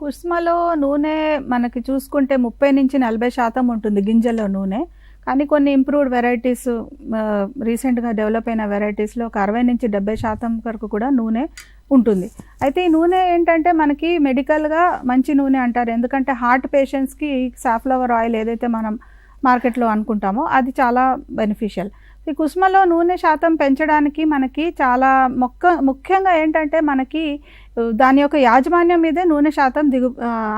కుస్మలో నూనె మనకి చూసుకుంటే ముప్పై నుంచి నలభై శాతం ఉంటుంది గింజల్లో నూనె. కానీ కొన్ని ఇంప్రూవ్డ్ వెరైటీస్ రీసెంట్గా డెవలప్ అయిన వెరైటీస్లో ఒక అరవై నుంచి డెబ్బై శాతం వరకు కూడా నూనె ఉంటుంది. అయితే ఈ నూనె ఏంటంటే మనకి మెడికల్గా మంచి నూనె అంటారు. ఎందుకంటే హార్ట్ పేషెంట్స్కి సాఫ్లవర్ ఆయిల్ ఏదైతే మనం మార్కెట్లో అనుకుంటామో అది చాలా బెనిఫిషియల్ ఈ కుసుమలో నూనె శాతం పెంచడానికి మనకి చాలా మొక్క ముఖ్యంగా ఏంటంటే మనకి దాని యొక్క యాజమాన్యం మీదే నూనె శాతం దిగు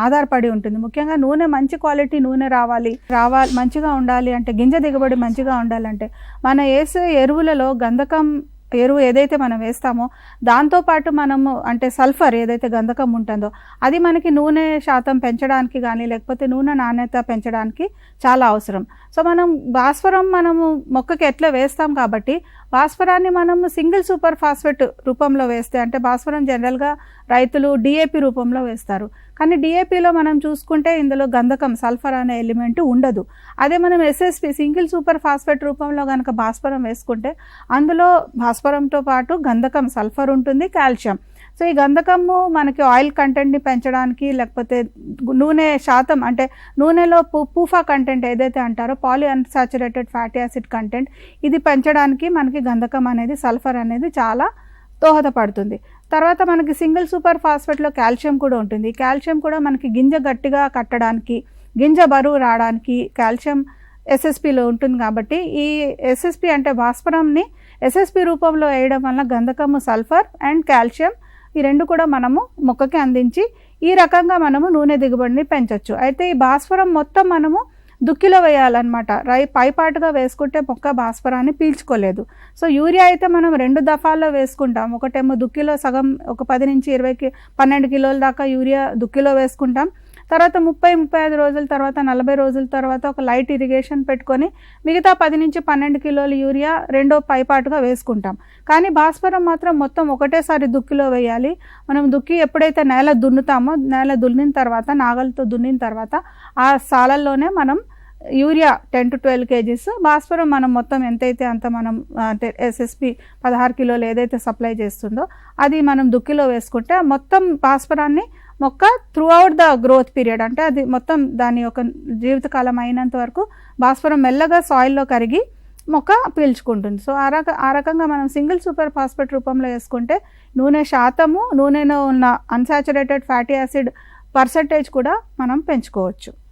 ఆధారపడి ఉంటుంది. ముఖ్యంగా నూనె మంచి క్వాలిటీ నూనె రావాలి రావాలి మంచిగా ఉండాలి అంటే గింజ దిగుబడి మంచిగా ఉండాలంటే మన వేసే ఎరువులలో గంధకం ఎరువు ఏదైతే మనం వేస్తామో దాంతోపాటు మనము అంటే సల్ఫర్ ఏదైతే గంధకం ఉంటుందో అది మనకి నూనె శాతం పెంచడానికి కానీ లేకపోతే నూనె నాణ్యత పెంచడానికి చాలా అవసరం. సో మనం భాస్వరం మనము మొక్కకి ఎట్లా వేస్తాం కాబట్టి భాస్వరాన్ని మనం సింగిల్ సూపర్ ఫాస్ఫేట్ రూపంలో వేస్తే అంటే భాస్వరం జనరల్గా రైతులు డిఏపి రూపంలో వేస్తారు. కానీ డిఏపిలో మనం చూసుకుంటే ఇందులో గంధకం సల్ఫర్ అనే ఎలిమెంట్ ఉండదు. అదే మనం ఎస్ఎస్పి సింగిల్ సూపర్ ఫాస్ఫేట్ రూపంలో కనుక భాస్వరం వేసుకుంటే అందులో ఫాస్ఫరంతో పాటు గంధకం సల్ఫర్ ఉంటుంది కాల్షియం. సో ఈ గంధకము మనకి ఆయిల్ కంటెంట్ని పెంచడానికి లేకపోతే నూనె శాతం అంటే నూనెలో పూ పూఫా కంటెంట్ ఏదైతే అంటారో polyunsaturated fatty acid content ఇది పెంచడానికి మనకి గంధకం అనేది సల్ఫర్ అనేది చాలా దోహదపడుతుంది. తర్వాత మనకి సింగిల్ సూపర్ ఫాస్ఫేట్లో కాల్షియం కూడా ఉంటుంది. కాల్షియం కూడా మనకి గింజ గట్టిగా కట్టడానికి గింజ బరువు రావడానికి కాల్షియం ఎస్ఎస్పిలో ఉంటుంది కాబట్టి ఈ ఎస్ఎస్పి అంటే భాస్వరంని ఎస్ఎస్పి రూపంలో వేయడం వల్ల గంధకము సల్ఫర్ అండ్ కాల్షియం ఈ రెండు కూడా మనము మొక్కకి అందించి ఈ రకంగా మనము నూనె దిగుబడిని పెంచవచ్చు అయితే ఈ భాస్వరం మొత్తం మనము దుక్కిలో వేయాలన్నమాట. రై పైపాటుగా వేసుకుంటే మొక్క భాస్వరాన్ని పీల్చుకోలేదు. సో యూరియా అయితే మనం రెండు దఫాల్లో వేసుకుంటాం. ఒకటేమో దుక్కిలో సగం ఒక పది నుంచి ఇరవై కి పన్నెండు కిలోల దాకా యూరియా దుక్కిలో వేసుకుంటాం. తర్వాత ముప్పై ముప్పై ఐదు రోజుల తర్వాత నలభై రోజుల తర్వాత ఒక లైట్ ఇరిగేషన్ పెట్టుకొని మిగతా పది నుంచి పన్నెండు కిలోల యూరియా రెండో పైపాటుగా వేసుకుంటాం. కానీ భాస్వరం మాత్రం మొత్తం ఒకటేసారి దుక్కిలో వేయాలి. మనం దుక్కి ఎప్పుడైతే నేల దున్నుతామో నేల దున్నిన తర్వాత నాగలతో దున్నిన తర్వాత ఆ సాలల్లోనే మనం urea ten to twelve KGs భాస్వరం మనం మొత్తం ఎంతైతే అంత మనం అంటే ఎస్ఎస్పి పదహారు కిలోలు ఏదైతే సప్లై చేస్తుందో అది మనం దుక్కిలో వేసుకుంటే మొత్తం భాస్వరాన్ని మొక్క త్రూఅవుట్ ద గ్రోత్ పీరియడ్ అంటే అది మొత్తం దాని యొక్క జీవితకాలం అయినంత వరకు భాస్వరం మెల్లగా సాయిల్లో కరిగి మొక్క పీల్చుకుంటుంది. సో ఆ రక ఆ రకంగా మనం సింగిల్ సూపర్ ఫాస్ఫేట్ రూపంలో వేసుకుంటే నూనె శాతము నూనెలో ఉన్న అన్సాచురేటెడ్ ఫ్యాటీ యాసిడ్ పర్సంటేజ్ కూడా మనం పెంచుకోవచ్చు.